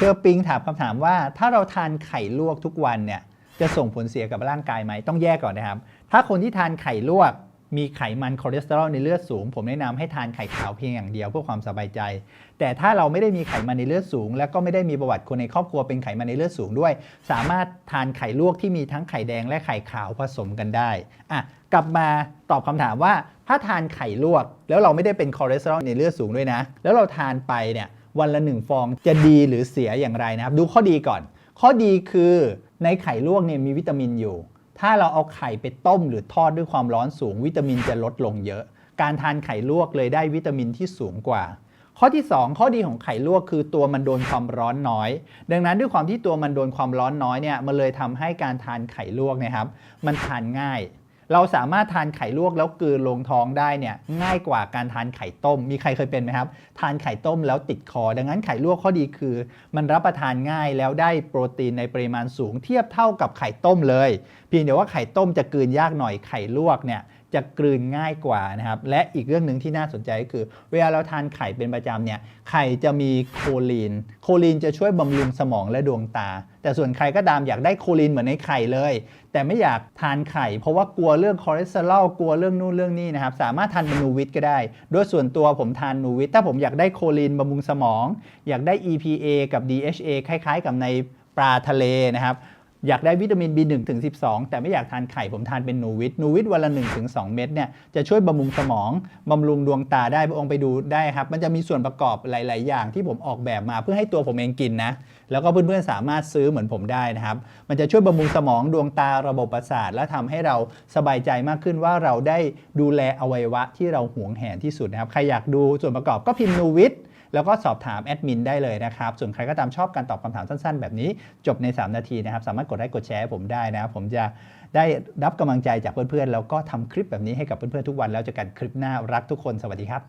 เชอร์ปิงถามคำถามว่า ถ้าเราทานไข่ลวกทุกวันเนี่ยจะส่งผลเสียกับร่างกายไหมต้องแยกก่อนนะครับ ถ้าคนที่ทานไข่ลวก มีไขมันคอเลสเตอรอลในเลือดสูง ผมแนะนำให้ทานไข่ขาวเพียงอย่างเดียวเพื่อความสบายใจ แต่ถ้าเราไม่ได้มีไขมันในเลือดสูง และก็ไม่ได้มีประวัติคนในครอบครัวเป็นไขมันในเลือดสูงด้วย สามารถทานไข่ลวกที่มีทั้งไข่แดงและไข่ขาวผสมกันได้อะกลับมาตอบคำถามว่า ถ้าทานไข่ลวก แล้วเราไม่ได้เป็นคอเลสเตอรอลในเลือดสูงด้วยนะ แล้วเราทานไปเนี่ย วันละหนึ่งฟอง จะดีหรือเสียอย่างไรนะครับ ดูข้อดีก่อน ข้อดีคือในไข่ลวกเนี่ยมีวิตามินอยู่ ถ้าเราเอาไข่ไปต้มหรือทอดด้วยความร้อนสูง วิตามินจะลดลงเยอะ การทานไข่ลวกเลยได้วิตามินที่สูงกว่าข้อที่ 2 ข้อดีของไข่ลวกคือตัวมันโดนความร้อนน้อย ดังนั้นด้วยความที่ตัวมันโดนความร้อนน้อยเนี่ยมันเลยทำให้การทานไข่ลวกนะครับ มันทานง่าย เราสามารถทานไข่ลวกแล้วกลืนลงท้องได้เนี่ยง่ายกว่าการทานไข่ต้ม มีใครเคยเป็นไหมครับ ทานไข่ต้มแล้วติดคอ ดังนั้นไข่ลวกข้อดีคือ มันรับประทานง่ายแล้วได้โปรตีนในปริมาณสูงเทียบเท่ากับไข่ต้มเลย เพียงแต่ว่าไข่ต้มจะกลืนยากหน่อยไข่ลวกเนี่ย จะกลืนง่ายกว่านะครับ และอีกเรื่องหนึ่งที่น่าสนใจก็คือ เวลาเราทานไข่เป็นประจำเนี่ยไข่จะมีโคลีน โคลีนจะช่วยบำรุงสมองและดวงตา แต่ส่วนใครก็ตามอยากได้โคลีนเหมือนในไข่เลย แต่ไม่อยากทานไข่ เพราะว่ากลัวเรื่องคอเลสเตอรอลกลัวเรื่องนู่นเรื่องนี้นะครับสามารถทานเป็นนูวิตก็ได้ โดยส่วนตัวผมทานนูวิตถ้าผมอยากได้โคลีนบำรุงสมอง อยากได้ EPA กับ DHA คล้าย ๆ กับในปลาทะเลนะครับ อยากได้วิตามิน B1 ถึง 12 แต่ไม่อยากทานไข่ผมทานเป็นนูวิตนูวิตวันละ1-2เม็ดเนี่ยจะช่วยบำรุงสมองบำรุงดวงตาได้พระองค์ไปดูได้ครับ มันจะมีส่วนประกอบหลาย ๆ อย่างที่ผมออกแบบมาเพื่อให้ตัวผมเองกินนะ แล้วก็เพื่อน ๆ สามารถซื้อเหมือนผมได้นะครับ มันจะช่วยบำรุงสมองดวงตาระบบประสาท และทำให้เราสบายใจมากขึ้นว่าเราได้ดูแลอวัยวะที่เราหวงแหนที่สุดนะครับใครอยากดูส่วนประกอบก็พิมพ์นูวิทแล้วก็สอบถามแอดมินได้เลยนะครับ ส่วนใครก็ตามชอบการตอบคำถามสั้น ๆ แบบนี้ จบใน 3 นาทีนะครับ สามารถกดไลค์กดแชร์ให้ผมได้นะครับผมจะได้รับกำลังใจจากเพื่อนๆ แล้วก็ทำคลิปแบบนี้ให้กับเพื่อนๆ ทุกวันแล้วเจอกันคลิปหน้ารักทุกคนสวัสดีครับ